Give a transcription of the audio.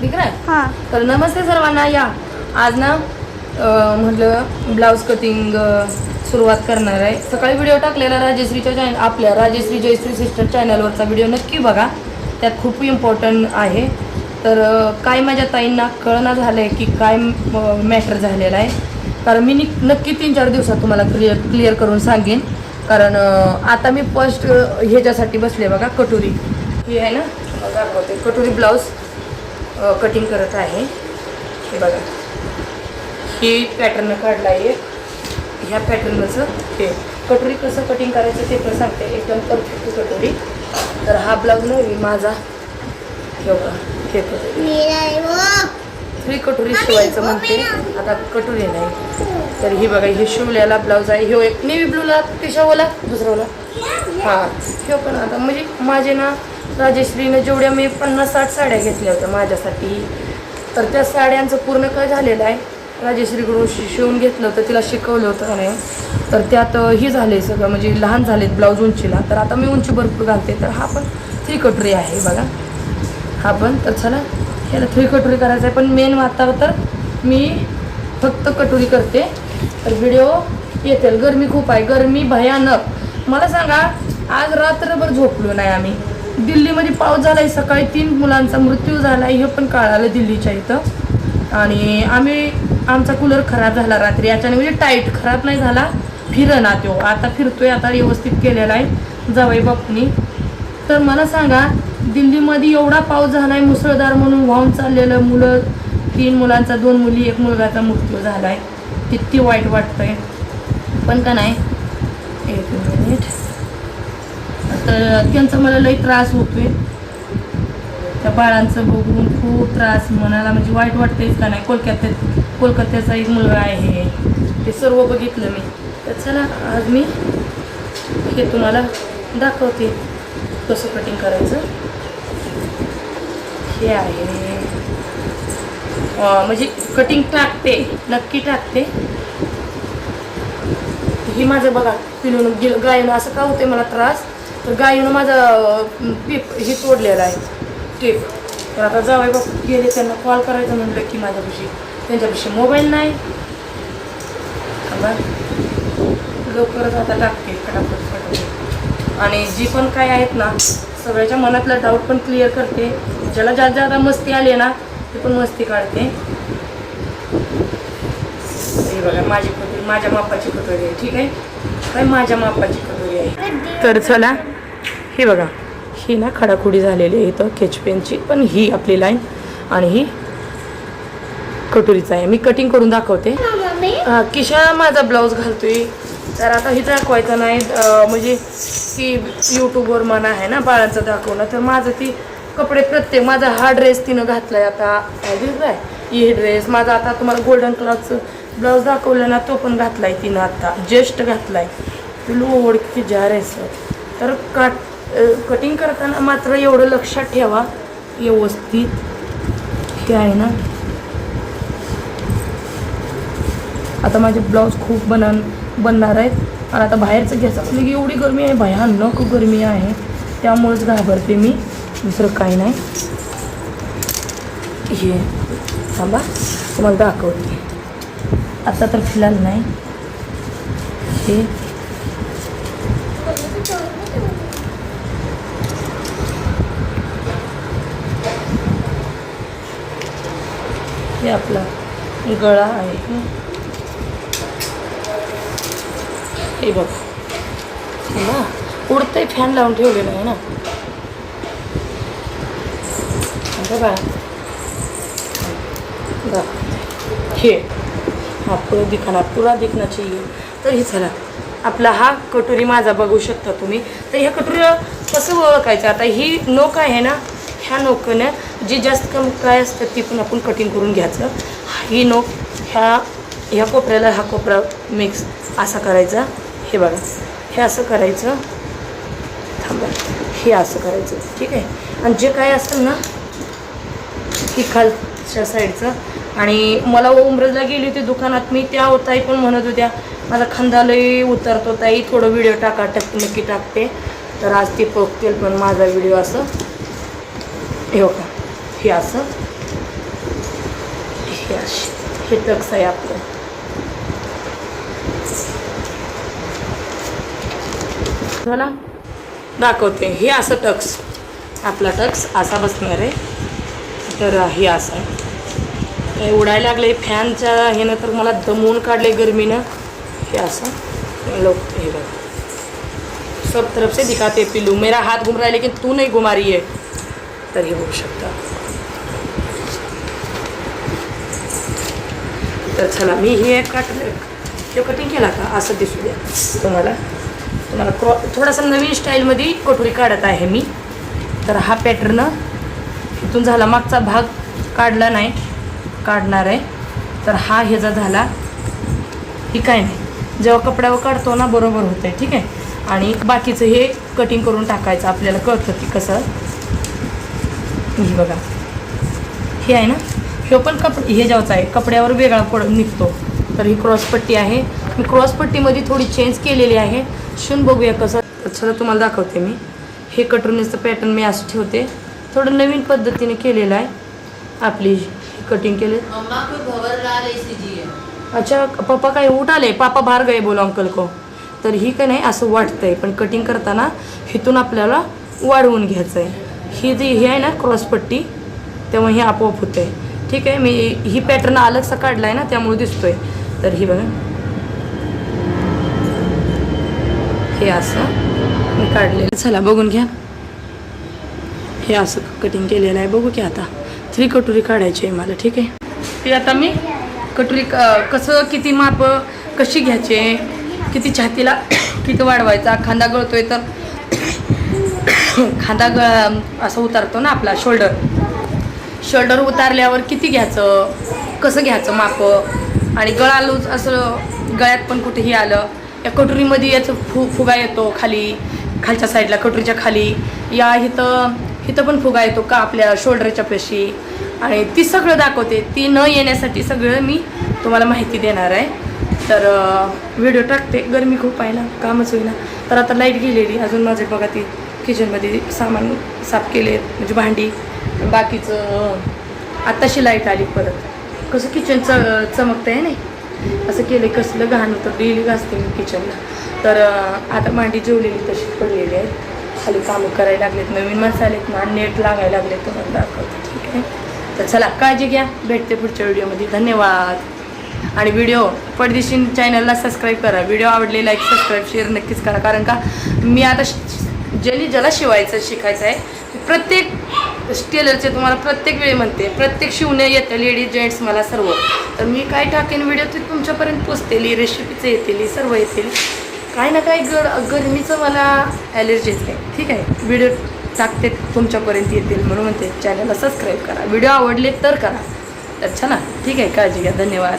ठीक आहे हाँ. तर नमस्ते सर्वांना या. आज ना म्हटलं ब्लाऊज कटिंग सुरुवात करणार आहे. सकाळी व्हिडिओ टाकलेला राजश्रीच्या चॅनल आपल्या राजश्री जयश्री सिस्टर चॅनलवरचा व्हिडिओ नक्की बघा. त्यात खूप इम्पॉर्टंट आहे. तर काय माझ्या ताईंना कळना झालं आहे की काय मॅटर झालेला आहे. कारण मी नि- नक्की तीन चार दिवसात तुम्हाला क्लिअर क्लिअर करून सांगेन. कारण आता मी फर्स्ट ह्याच्यासाठी बसले बघा कटोरी. ही आहे ना? दाखवते कटोरी ब्लाऊज. कटिंग करत आहे. हे बघा. ही पॅटर्न काढला आहे. ह्या पॅटर्नचं हे कटोरी कसं कटिंग करायचं ते पण सांगते. एकदम परफेक्ट कटोरी. तर हा ब्लाऊज नाही माझा हे बघा. हे है थ्री कटोरी शिवायचं म्हणते. आता कटोरी नाही. तर ही बघा हे शिवलेला ब्लाऊज आहे. ह्यो एक नेव्ही ब्लूला तिशावाला दुसरावाला हां ह्यो पण आता म्हणजे माझे ना राजेश्रीनं जेवढ्या मी पन्नास साठ साड्या घेतल्या होत्या माझ्यासाठी तर त्या साड्यांचं पूर्ण काय झालेलं आहे? राजेश्रीकडून शि शिवून घेतलं होतं तिला शिकवलं होतं आणि नाही तर त्यात ही झाले सगळं म्हणजे लहान झालेत ब्लाऊज उंचीला. तर आता मी उंची भरपूर घालते तर हा पण थ्री कटोरी आहे बघा. हा पण तर चला ह्याला थ्री कटोरी करायचं आहे पण मेन आता तर मी फक्त कटोरी करते. तर व्हिडिओ येतील. गरमी खूप आहे. गरमी भयानक. मला सांगा आज रात्रभर झोपलो नाही आम्ही. दिल्लीमध्ये पाऊस झाला आहे सकाळी तीन मुलांचा मृत्यू झाला आहे हे पण कळालं दिल्लीच्या इथं. आणि आम्ही आमचा कूलर खराब झाला रात्री. अचानक म्हणजे टाईट खराब नाही झाला फिरना तो. आता फिरतोय आता व्यवस्थित केलेला आहे जावई बापनी. तर मला सांगा दिल्लीमध्ये एवढा पाऊस झाला आहे मुसळधार म्हणून वाहून चाललेलं मुलं तीन मुलांचा दोन मुली एक मुलगाचा मृत्यू झाला आहे किती वाईट वाटतंय. पण का नाही? एक मिनिट. तर त्यांचा मला लई त्रास होतोय. त्या बाळांचं बघून खूप त्रास मनाला म्हणजे वाईट वाटतंयच का नाही कोलकात्यात कोलकात्याचा एक मुलगा आहे. ते सर्व बघितलं मी. तर चला आज मी हे तुम्हाला दाखवते. कसं कटिंग करायचं. हे आहे. म्हणजे कटिंग टाकते नक्की टाकते. ही माझं बघा पिलून गायन गायनं असं का होते मला त्रास. तर गायीनं माझा पीप हे तोडलेलं आहे. टेप. तर आता जावाय बाप गेले त्यांना कॉल करायचं म्हटलं की माझ्यापाशी त्यांच्यापाशी मोबाईल नाही. लवकरच आता टाकते फटाफट फटाफट. आणि जी पण काय आहेत ना सगळ्याच्या मनातला डाऊट पण क्लिअर करते. ज्याला ज्या ज्यादा मस्ती आली ना ते पण मस्ती काढते. हे बघा माझी कटोरी माझ्या मापाची कटोरी आहे ठीक आहे? काय माझ्या मापाची कटोरी आहे? तर चला हे बघा ही ना खडाखुडी झालेली आहे इथं केचपेनची पण ही आपली लाईन आणि ही कटोरीचा आहे. मी कटिंग करून दाखवते. किशा माझा ब्लाऊज घालतोय. तर आता हे दाखवायचं नाही. म्हणजे की यूट्यूबवर म्हणा आहे ना बाळांचं दाखवणं. तर माझं ती कपडे प्रत्येक माझा हा ड्रेस तिनं घातला आहे आता. काय आहे? ही ड्रेस माझा आता तुम्हाला गोल्डन कलरचं ब्लाऊज दाखवलं ना तो पण घातला आहे तिनं आता. जस्ट घातला आहे लोड की जा तर काट कटिंग करताना मात्र एवढं लक्षात ठेवा. व्यवस्थित. हे आहे ना? आता माझे ब्लाऊज खूप बना बनणार आहेत. आणि आता बाहेरचं घ्यायचं असलं की एवढी गरमी आहे. भयानक गरमी आहे. त्यामुळेच घाबरते मी. दुसरं काही नाही. हे थांबा. तुम्हाला दाखवते. आता तर फिलहाल नाही. हे इथे आपला गळा आहे. हे बघ. ना उडतंय फॅन लावून ठेवलेलं आहे ना. आता बघा. हे हा पुरा दिखाना पुरा दिखना चाहिए तर हे चला आपला हा कटोरी माझा बघू शकता तुम्ही. तर ह्या कटोरीला कसं ओळखायचं? आता ही नोक आहे ना ह्या नोकनं जी जास्त कम काय असतं ती पण आपण कटिंग करून घ्यायचं. ही नोक ह्या ह्या कोपऱ्याला हा कोपरा मिक्स असा करायचा. हे बघा हे असं करायचं. थांबा हे असं करायचं. ठीक आहे? आणि जे काय असेल ना ही खालच्या साईडचं. आणि मला उमरजला गेली होती दुकानात मी त्या ताई पण म्हणत होत्या माझा खांदालाही उतरतो ताई थोडं व्हिडिओ टाका टाक नक्की टाकते. तर आज ती पोकतील पण माझा व्हिडिओ असं. हे हो का हे असं हे अशी हे टक्स आहे आपलं. हो झाला दाखवते हे असं टक्स. आपला टक्स असा बसणार आहे. तर हे असं आहे. हे उडायला लागले फॅनच्या ह्यानं तर मला दमवून काढले गरमीनं. हे असं लोक हे बघा. सब तरफ से दिखाते पिल्लू. मेरा हाथ घूम रहा है लेकिन तू नहीं घुमा रही है तर हे बघू शकता. तर चला मी हे काटलं कटिंग केला का? असं दिसू द्या. तुम्हाला तुम्हाला क्रॉ थोडासा नवीन स्टाईलमध्ये कटोरी काढत आहे मी. तर हा पॅटर्न इथून झाला मागचा भाग काढला नाही काढणार आहे. तर हा ह्याचा झाला ही काय नाही. जेव्हा कपड्यावर काढतो ना बरोबर होतं आहे ठीक आहे? आणि बाकीचं हे कटिंग करून टाकायचं आपल्याला कळतं की कसं हे बघा. हे आहे ना? हे पण कप हे जेव्हाच आहे कपड्यावर वेगळा पड निघतो. तर ही क्रॉसपट्टी आहे. मी क्रॉसपट्टीमध्ये थोडी चेंज केलेली आहे. शिवून बघूया कसं. चला तुम्हाला दाखवते मी. हे कटोरीचं पॅटर्न मी असं ठेवते. थोडं नवीन पद्धतीने केलेलं आहे. आपली कटिंग केले. अच्छा पप्पा काय उठ आले? पापा बाहेर गए बोलो अंकल को. तर ही काय नाही असं वाटतंय. पण कटिंग करताना हिथून आपल्याला वाढवून घ्यायचं आहे ही जी ही आहे ना क्रॉसपट्टी तेव्हा हे आपोआप होतं आहे ठीक आहे मी ही पॅटर्न अलगसा काढला आहे ना त्यामुळे दिसतोय. तर ही बघा. हे असं मी काढलेलं. चला बघून घ्या. हे असं कटिंग केलेलं आहे. बघू की आता. थ्री कटोरी काढायची आहे मला ठीक आहे? ते आता मी कटोरी कसं किती माप कशी घ्यायचे किती छातीला किती वाढवायचा खांदा गळतोय तर खांदा ग असं उतारतो ना आपला शोल्डर शोल्डर उतारल्यावर किती घ्यायचं? कसं घ्यायचं माप? आणि गळा लूज असं गळ्यात पण कुठेही आलं या कटोरीमध्ये याचं फु फुगा येतो खाली खालच्या साईडला कटोरीच्या खाली. या इथं इथं पण फुगा येतो का आपल्या शोल्डरच्या पेशी? आणि ती सगळं दाखवते. ती न येण्यासाठी सगळं मी तुम्हाला माहिती देणार आहे. तर व्हिडिओ टाकते. गरमी खूप आहे ना कामच होईना. तर आता लाइट गेलेली अजून माझे बघा ती. किचनमध्ये सामान साफ केले म्हणजे भांडी बाकीचं आत्ताशी लाइट आली परत. कसं किचन च चमकतं आहे नाही? असं केलं कसलं घाण होतं डेली घासते मी किचनला तर आता भांडी जेवलेली तशीच पडलेली आहे खाली कामं करायला लागलेत नवीन माणसं आलेत ना नेट लागायला लागले तुम्हाला दाखवतो ठीक आहे? तर चला काळजी घ्या. भेटते पुढच्या व्हिडिओमध्ये. धन्यवाद. आणि व्हिडिओ पडदिशी चॅनलला सबस्क्राईब करा. व्हिडिओ आवडले लाईक सबस्क्राईब शेअर नक्कीच करा. कारण का मी आता श- ज्यांनी ज्याला शिवायचं शिकायचं आहे प्रत्येक टेलरचे तुम्हाला प्रत्येक वेळी म्हणते प्रत्येक शिवणे येते लेडीज जेंट्स मला सर्व. तर मी काय टाकेन व्हिडिओ ते तुमच्यापर्यंत पोचतेली रेसिपीचं येतील सर्व येतील. काही ना काही गड गरमीचं मला ॲलर्जीच आहे ठीक आहे? व्हिडिओ टाकते तुमच्यापर्यंत येतील म्हणून म्हणते चॅनलला सबस्क्राईब करा. व्हिडिओ आवडले तर करा. अच्छा ना ठीक आहे काळजी घ्या. धन्यवाद.